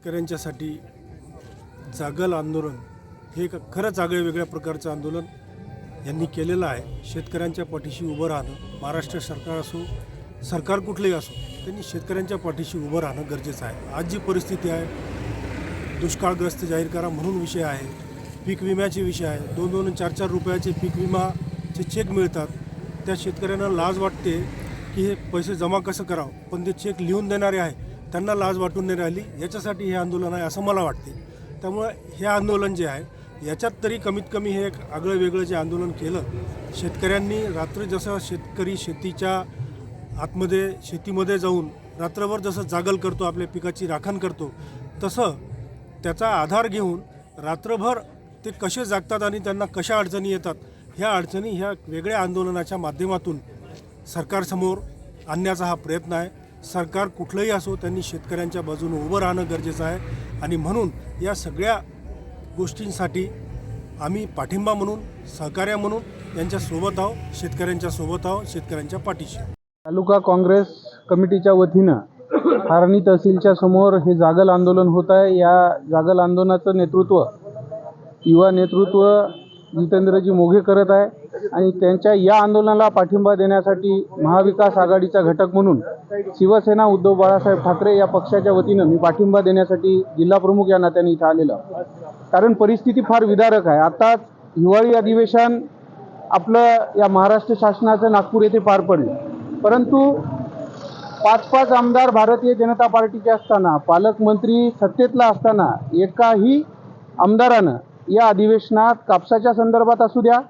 शेतकऱ्यांच्यासाठी जागल आंदोलन हे एक खरंच आगळ्या वेगळ्या प्रकारचं आंदोलन यांनी केलेलं आहे. शेतकऱ्यांच्या पाठीशी उभं राहणं महाराष्ट्र सरकार असो सरकार कुठलंही असो त्यांनी शेतकऱ्यांच्या पाठीशी उभं राहणं गरजेचं आहे. आज जी परिस्थिती आहे दुष्काळग्रस्त जाहीर करा म्हणून विषय आहे पीक विम्याचे विषय आहे दोन दोन चार चार रुपयाचे पीक विमाचे चेक मिळतात. त्या शेतकऱ्यांना लाज वाटते की हे पैसे जमा कसं करावं? पण ते चेक लिहून देणारे आहे. त्यांना लाज वाटून नाही राहिली. याच्यासाठी हे आंदोलन आहे असं मला वाटते. त्यामुळं हे आंदोलन जे आहे याच्यात तरी कमीत कमी हे एक आगळं वेगळं जे आंदोलन केलं शेतकऱ्यांनी रात्री जसं शेतकरी शेतीच्या आतमध्ये शेतीमध्ये जाऊन रात्रभर जसं जागल करतो आपल्या पिकाची राखण करतो तसं त्याचा आधार घेऊन रात्रभर ते कसे जागतात आणि त्यांना कशा अडचणी येतात ह्या अडचणी ह्या वेगळ्या आंदोलनाच्या माध्यमातून सरकारसमोर आणण्याचा हा प्रयत्न आहे. सरकार कुठलंही असो त्यांनी शेतकऱ्यांच्या बाजूने उभं राहणं गरजेचं आहे. आणि म्हणून या सगळ्या गोष्टींसाठी आम्ही पाठिंबा म्हणून सहकार्य म्हणून यांच्या सोबत आहोत शेतकऱ्यांच्या सोबत आहोत शेतकऱ्यांच्या पाठीशी. तालुका काँग्रेस कमिटीच्या वतीनं हारणी तहसीलच्या समोर हे जागल आंदोलन होत आहे. या जागल आंदोलनाचं नेतृत्व युवा नेतृत्व जितेंद्रजी मोघे करत आहे. आणि त्यांच्या या आंदोलनाला पाठिंबा देण्यासाठी महाविकास आघाडीचा घटक म्हणून शिवसेना उद्धव बाळासाहेब ठाकरे या पक्षाच्या वतीनं मी पाठिंबा देण्यासाठी जिल्हाप्रमुख या नात्याने इथं आलेलं कारण परिस्थिती फार विदारक आहे. आताच हिवाळी अधिवेशन आपलं या महाराष्ट्र शासनाचं नागपूर येथे पार पडलं. परंतु पाच पाच आमदार भारतीय जनता पार्टीचे असताना पालकमंत्री सत्तेतला असताना एकाही आमदारानं या अधिवेशनात कापसाच्या संदर्भात असू द्या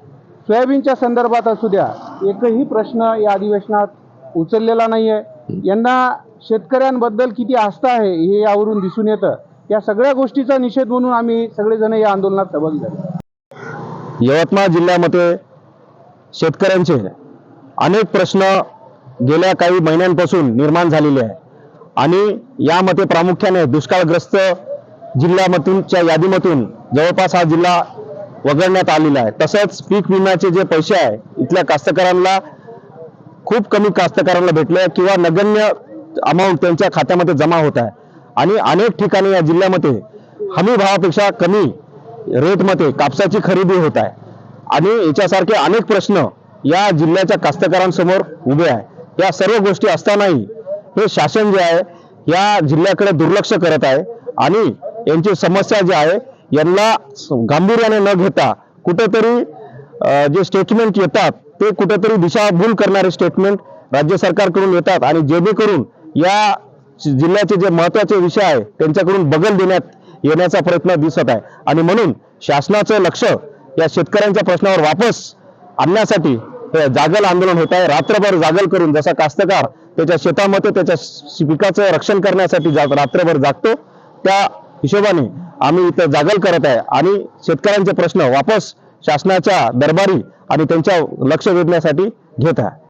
सोयाबीनच्या संदर्भात असू द्या एकही प्रश्न या अधिवेशनात उचललेला नाही आहे यांना शेतकऱ्यांबद्दल किती आस्था आहे हे यावरून दिसून येतं. या सगळ्या गोष्टीचा निषेध म्हणून आम्ही सगळेजण या आंदोलनात सहभागी झाले. यवतमाळ जिल्ह्यामध्ये शेतकऱ्यांचे अनेक प्रश्न गेल्या काही महिन्यांपासून निर्माण झालेले आहे आणि यामध्ये प्रामुख्याने दुष्काळग्रस्त जिल्ह्यामधूनच्या यादीमधून जवळपास हा जिल्हा वगळण्यात आलेला आहे. तसंच पीक विम्याचे जे पैसे आहे इथल्या कास्तकारांना खूप कमी कास्तकारांना भेटले किंवा नगण्य अमाऊंट त्यांच्या खात्यामध्ये जमा होत आहे. आणि अनेक ठिकाणी या जिल्ह्यामध्ये हमी भावापेक्षा कमी रेटमध्ये कापसाची खरेदी होत आहे. आणि याच्यासारखे अनेक प्रश्न या जिल्ह्याच्या कास्तकारांसमोर उभे आहे. या सर्व गोष्टी असतानाही हे शासन जे आहे या जिल्ह्याकडे दुर्लक्ष करत आहे. आणि यांची समस्या जी आहे यांना गांभीर्याने न घेता कुठेतरी जे स्टेटमेंट येतात ते कुठेतरी दिशाभूल करणारे स्टेटमेंट राज्य सरकारकडून येतात आणि जेणेकरून या जिल्ह्याचे जे महत्त्वाचे विषय आहे त्यांच्याकडून बगल देण्यात येण्याचा प्रयत्न दिसत आहे. आणि म्हणून शासनाचं लक्ष या शेतकऱ्यांच्या प्रश्नावर वापस आणण्यासाठी हे जागल आंदोलन होत आहे. रात्रभर जागल करून जसा कास्तकार त्याच्या शेतामध्ये त्याच्या पिकाचं रक्षण करण्यासाठी जा रात्रभर जागतो त्या हिशोबाने आम्ही इथं जागल करत आहे. आणि शेतकऱ्यांचे प्रश्न वापस शासनाच्या दरबारी आणि त्यांच्या लक्ष वेधण्यासाठी घेत आहे.